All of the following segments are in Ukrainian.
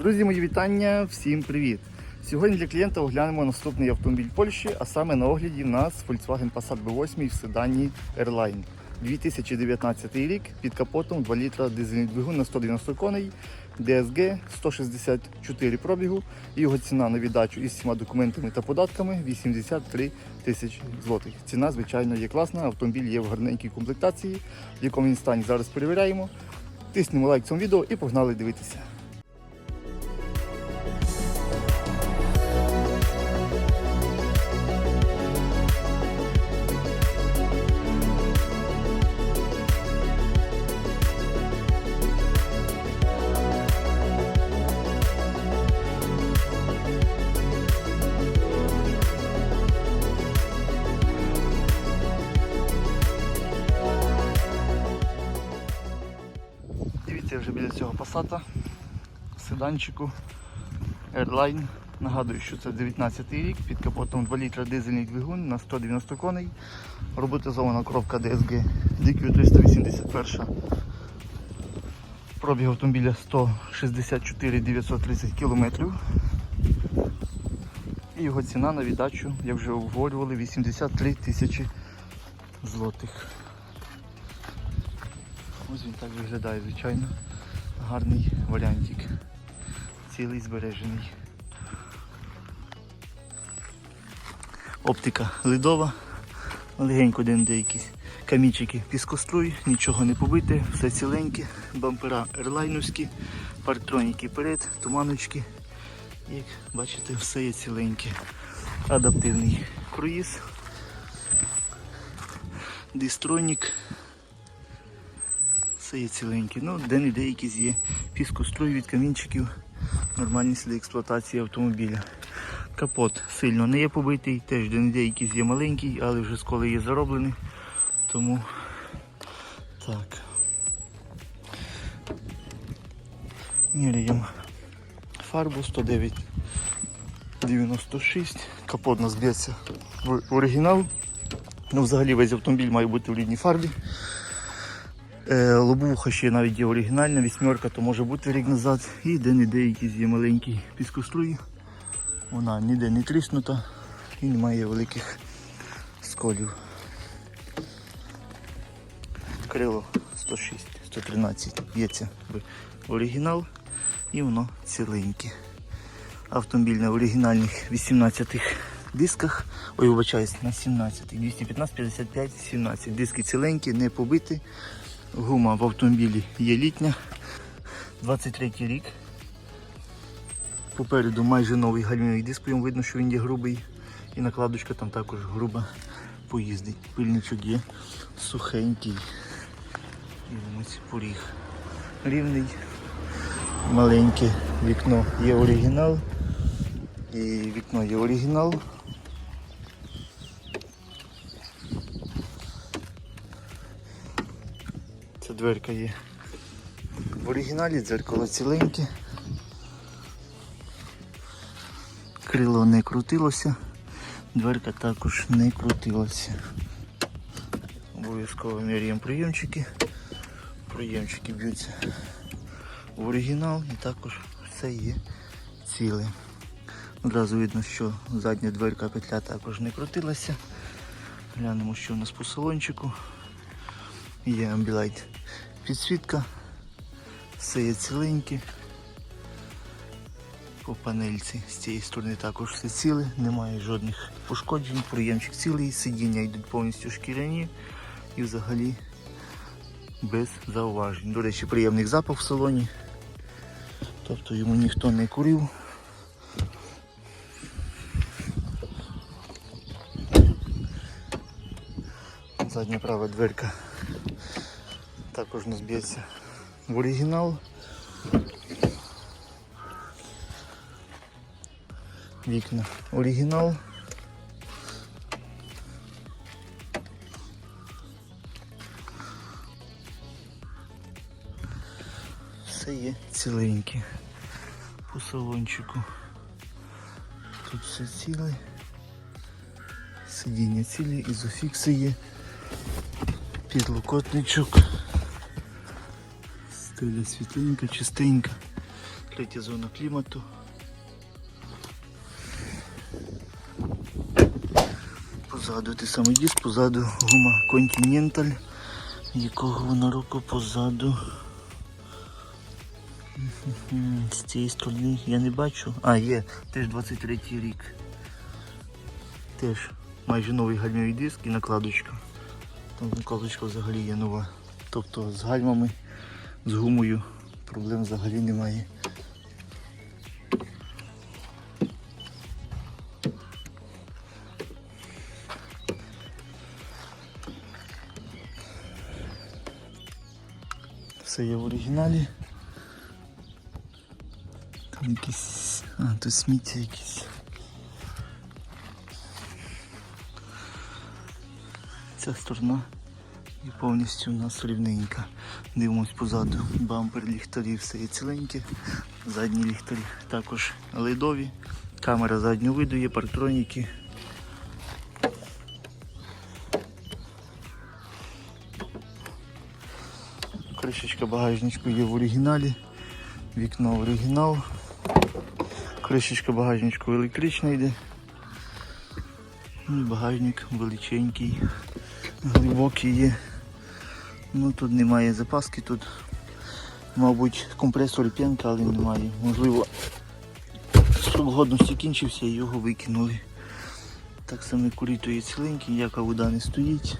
Друзі, мої вітання, всім привіт! Сьогодні для клієнта оглянемо наступний автомобіль Польщі, а саме на огляді в нас Volkswagen Passat B8 в седані Airline. 2019 рік під капотом 2 літра дизельний двигун на 190 коней, DSG 164 пробігу і його ціна на віддачу із всіма документами та податками 83 тисячі злотих. Ціна, звичайно, є класна. Автомобіль є в гарненькій комплектації, в якому він стані зараз перевіряємо. Тиснемо лайк цьому відео і погнали дивитися. Вже біля цього пасата, седанчику Airline. Нагадую, що це 19 рік, під капотом 2 літра дизельний двигун на 190 коней. Роботизована коробка DSG DQ 381. Пробіг автомобіля 164 930 км. І його ціна на віддачу, як вже обговорювали, 83 тисячі злотих. Ось він так виглядає, звичайно. Гарний варіантик. Цілий збережений. Оптика ледова. Легенько де якісь камінчики піскоструй, нічого не побите, все ціленьке, бампера ерлайновські, парктроніки перед, туманочки. Як бачите, все є ціленьке. Адаптивний круїз, дистронік все є ціленьке. Ну, де-не-де якісь є піскоструй від камінчиків, нормальні сліди експлуатації автомобіля. Капот сильно не є побитий, теж де-не-де якийсь є маленький, але вже сколи є зароблений. Тому так. Міряємо фарбу 109 96. Капот нас б'ється в оригінал. Ну, взагалі весь автомобіль має бути в рідній фарбі. Е, Лобовуха ще навіть є оригінальна, вісьмерка, то може бути рік назад. І де-не-де якісь є маленькі піскоструї. Вона ніде не тріснута і не має великих сколів. Крило 106, 113 б'ється оригінал і воно ціленьке. Автомобіль на оригінальних 18 дисках. Ой, вибачаюсь, на 17, 215, 55, 17. Диски ціленькі, не побиті. Гума в автомобілі є літня. 23 рік. Попереду майже новий гальмівний диск, видно, що він є грубий. І накладочка там також груба поїздить. Пильничок є сухенький. Дивимось поріг. Рівний. Маленьке вікно є оригінал. І вікно є оригінал. Дверка є в оригіналі, дзеркало ціленьке. Крило не крутилося, дверка також не крутилася. Обов'язково міряємо прийомчики. Прийомчики б'ються в оригінал і також все є ціле. Одразу видно, що задня дверка петля також не крутилася. Глянемо, що у нас по салончику. Є амбілайт підсвітка, все є ціленьке. По панельці з цієї сторони також все ціле, немає жодних пошкоджень, приємчик цілий, сидіння йдуть повністю шкіряні і взагалі без зауважень. До речі, приємний запах в салоні. Тобто йому ніхто не курив. Задня права дверка також у нас б'ється в оригінал. Вікна оригінал. Все є ціленьке по салончику. Тут все ціле. Сидіння цілі, ізофікси є. Підлокотничок. Стеля світленька, чистенька. третя зона клімату. Позаду той самий диск, позаду гума Continental, якого вона року позаду. З цієї сторони я не бачу. А, є, теж 23 рік. Теж майже новий гальмовий диск і накладочка. Там накладочка взагалі є нова. Тобто з гальмами, з гумою проблем взагалі немає. Все є в оригіналі. Там якісь. А, тут сміття якісь. Ця сторона і повністю у нас рівненька. Дивимось позаду. Бампер, ліхтарі, все є ціленьке. Задні ліхтарі також ледові. Камера заднього виду є, парктроніки. Кришечка багажничку є в оригіналі. Вікно оригінал. Кришечка багажничку електрична йде. Ну, і багажник величенький, глибокий є. Ну тут немає запаски, тут, мабуть, компресор п'янка, але немає. Можливо, срок годності кінчився і його викинули. Так само куріто є ціленький, ніяка вода не стоїть.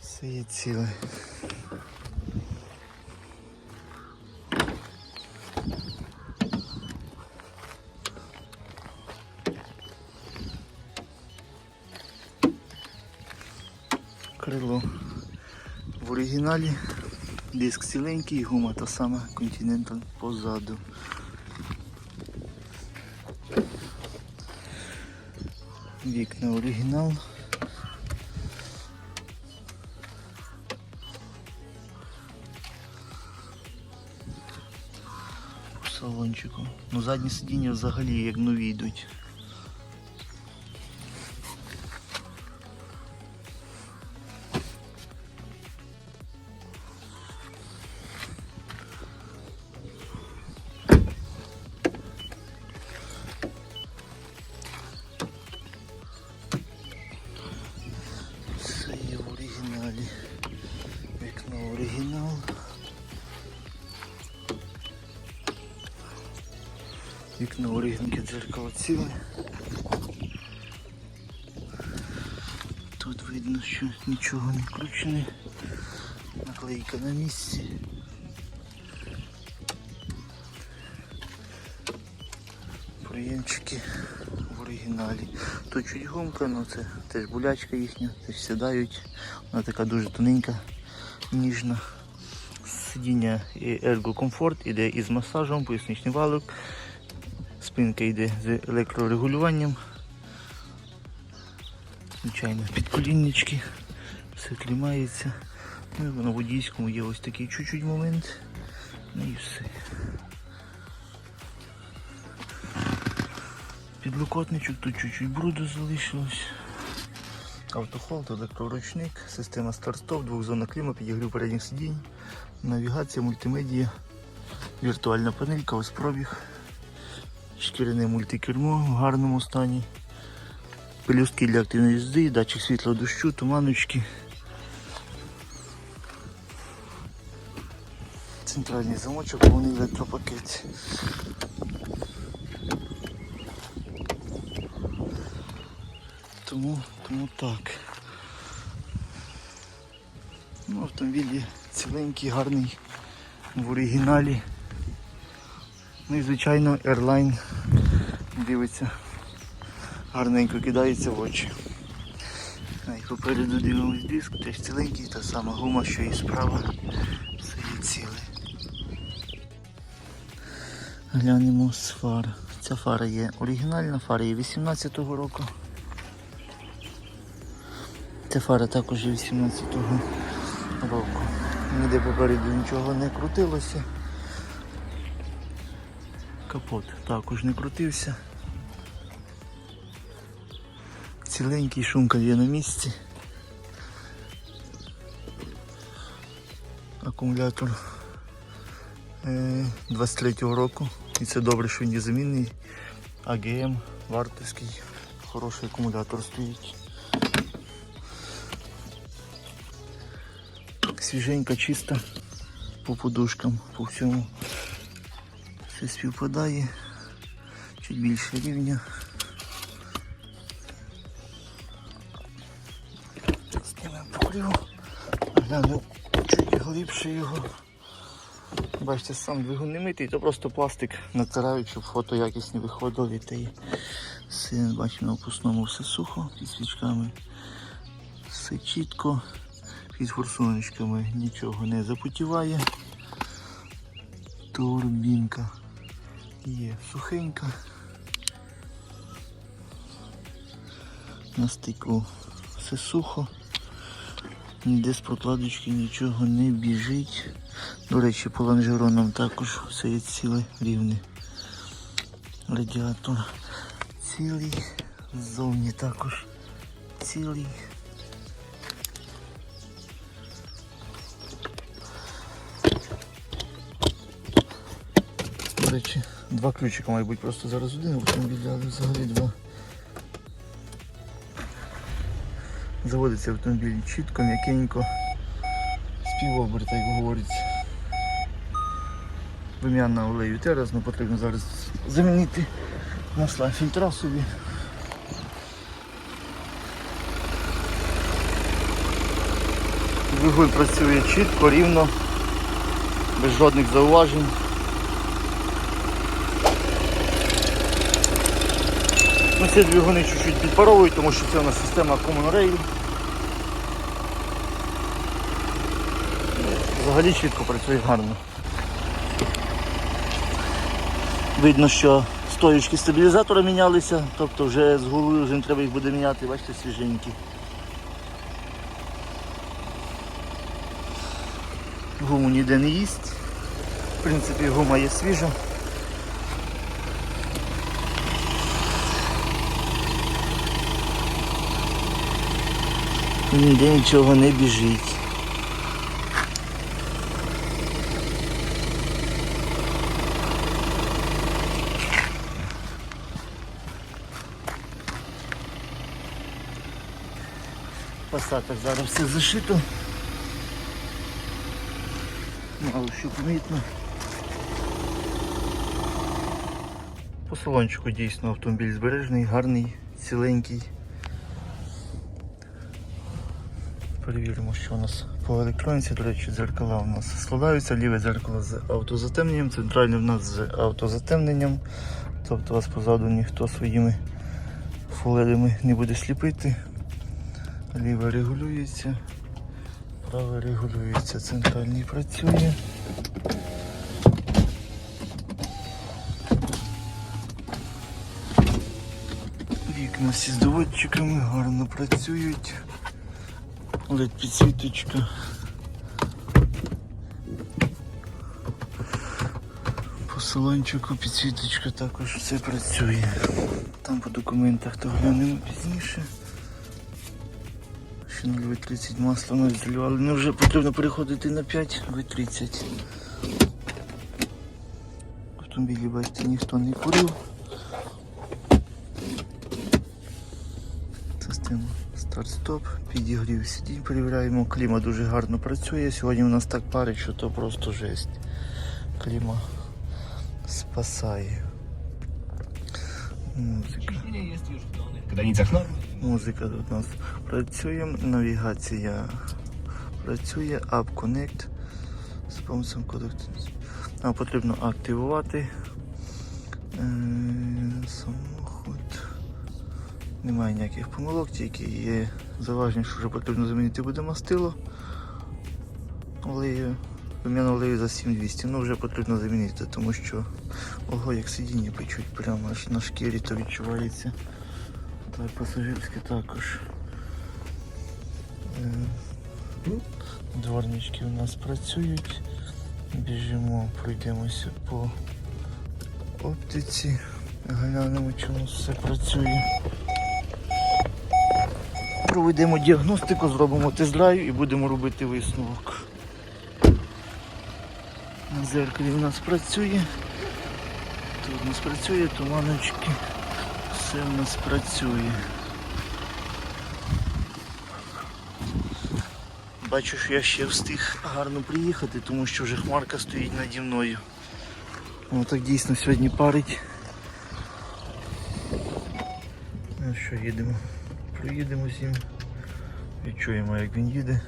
Все є ціле. Оригіналі. Диск ціленький, гума та сама Continental позаду. Вікна оригінал. Салончику. Ну задні сидіння взагалі як нові йдуть. Вікно оригінки дзеркало ціле. Тут видно, що нічого не кручене. Наклейка на місці. Приємчики в оригіналі. Тут чуть гумка, ну це теж булячка їхня, теж сідають. Вона така дуже тоненька, ніжна. Сидіння і Ergo Comfort іде із масажем, поясничний валок. Спинка йде з електрорегулюванням. Звичайно, підколіннички, все клімається. Ну на водійському є ось такий чуть-чуть момент. Ну і все. Підлокотничок, тут чуть-чуть бруду залишилось. Автохолд, електроручник, система старт-стоп, двохзонна кліма, підігрів передніх сидінь, навігація, мультимедія, віртуальна панелька, ось пробіг, шкіряне мультикермо в гарному стані, пелюстки для активної їзди, датчик світла дощу, туманочки. Центральний замочок, повний електропакет. Тому, тому так. Ну, автомобіль є ціленький, гарний в оригіналі. Ну і звичайно Airline дивиться, гарненько кидається в очі. І попереду дивимось диск, теж ціленький, та сама гума, що і справа. Все є ціле. Глянемо з фар. Ця фара є оригінальна, фара є 18-го року. Ця фара також є 18-го року. Ніде попереду нічого не крутилося. Капот також не крутився. Ціленький шумка є на місці. Акумулятор е, 23-го року. І це добре, що він є замінний. АГМ, вартовський, хороший акумулятор стоїть. Свіженька, чиста по подушкам, по всьому. Все співпадає. Чуть більше рівня. Знімемо покрив. Глянемо чуть глибше його. Бачите, сам двигун не митий, то просто пластик натирають, щоб фото якісні виходили. Та й все, бачимо, на опусному все сухо, під свічками. Все чітко, під форсуночками нічого не запотіває. Турбінка є сухенька. На стику все сухо. Ніде з прокладочки нічого не біжить. До речі, по лонжеронам також все є ціле рівне. Радіатор цілий, ззовні також цілий. До речі, два ключика мають бути просто зараз один автомобіль, але взагалі два. Заводиться автомобіль чітко, м'якенько, співоберта, як говориться. Вим'ян на олею тераз, ну потрібно зараз замінити масла фільтра собі. Двигун працює чітко, рівно, без жодних зауважень. Ну, ці двигуни чуть-чуть підпаровують, тому що це у нас система Common Rail. Взагалі чітко працює гарно. Видно, що стоючки стабілізатора мінялися, тобто вже з голови вже не треба їх буде міняти, бачите, свіженькі. Гуму ніде не їсть. В принципі, гума є свіжа. Ніде нічого не біжить. Пасаток зараз все зашито. Мало що помітно. По салончику дійсно автомобіль збережений, гарний, ціленький. Перевіримо, що у нас по електроніці. До речі, дзеркала у нас складаються. Ліве дзеркало з автозатемненням, центральне в нас з автозатемненням. Тобто вас позаду ніхто своїми фуледами не буде сліпити. Ліве регулюється, праве регулюється, центральний працює. Вікна всі з доводчиками гарно працюють. LED підсвіточка. По салончику підсвіточка також все працює. Там по документах то глянемо пізніше. Ще 0,30 масло ми заливали. Ну вже потрібно переходити на 5 В30. В автомобілі, бачите, ніхто не курив. Система старт-стоп, підігрів сидінь, перевіряємо. Кліма дуже гарно працює. Сьогодні у нас так парить, що то просто жесть. Кліма спасає. Музика. Музика тут у нас працює, навігація працює, App Connect з коду. Нам потрібно активувати е. Немає ніяких помилок, тільки є заваження, що вже потрібно замінити буде мастило. Олею, вим'яну олею за 7200, ну вже потрібно замінити, тому що ого, як сидіння печуть прямо аж на шкірі, то відчувається. Так, пасажирське також. Е, Дворнички у нас працюють. Біжимо, пройдемося по оптиці. Глянемо, чи у нас все працює. Проведемо діагностику, зробимо тест-драйв і будемо робити висновок. На зеркалі у нас працює. Тут у нас працює, туманочки. Все в нас працює. Бачу, що я ще встиг гарно приїхати, тому що вже хмарка стоїть наді мною. Воно так дійсно сьогодні парить. Ну що, їдемо. Проїдемо ним. Відчуємо, як він їде.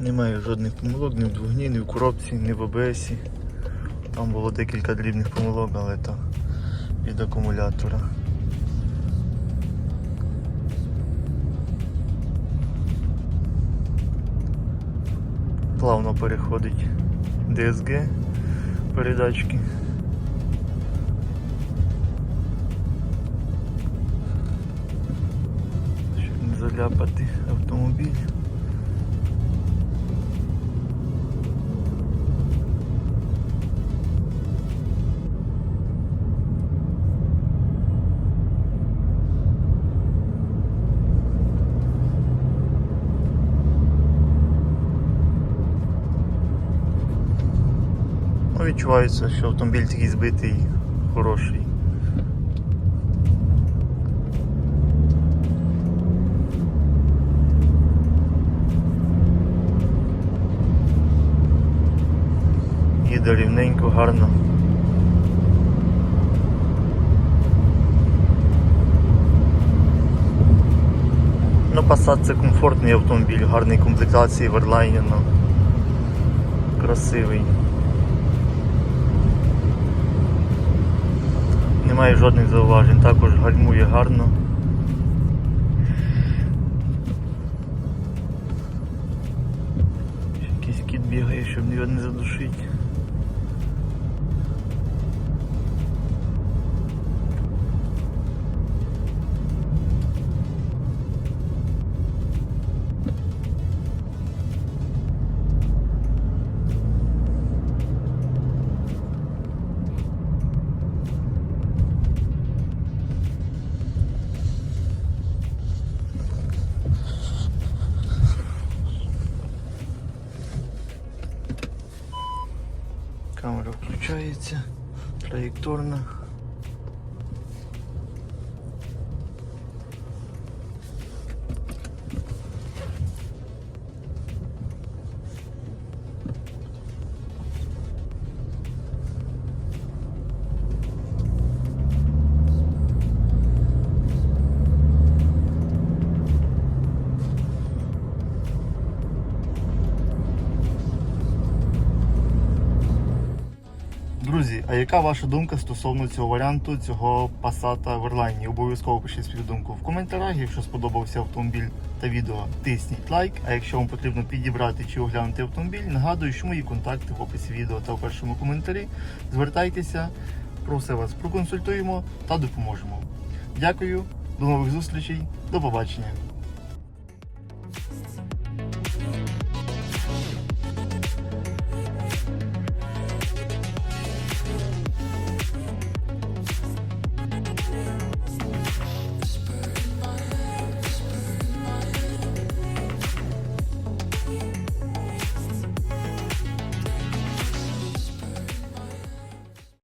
Немає жодних помилок ні в двигуні, ні в коробці, ні в ОБС. Там було декілька дрібних помилок, але то від акумулятора. Плавно переходить DSG передачки. Щоб не заляпати автомобіль. Ну, що автомобіль такий збитий, хороший. Їде рівненько, гарно. Ну, Passat це комфортний автомобіль, гарний комплектації в ну, красивий. Немає жодних зауважень, також гальмує гарно. Якийсь кіт бігає, щоб його не задушити. Включається, траєкторна. Яка ваша думка стосовно цього варіанту, цього Passat в Airline? Обов'язково пишіть свою думку в коментарях. Якщо сподобався автомобіль та відео, тисніть лайк. А якщо вам потрібно підібрати чи оглянути автомобіль, нагадую, що мої контакти в описі відео та в першому коментарі. Звертайтеся, про все вас проконсультуємо та допоможемо. Дякую, до нових зустрічей, до побачення.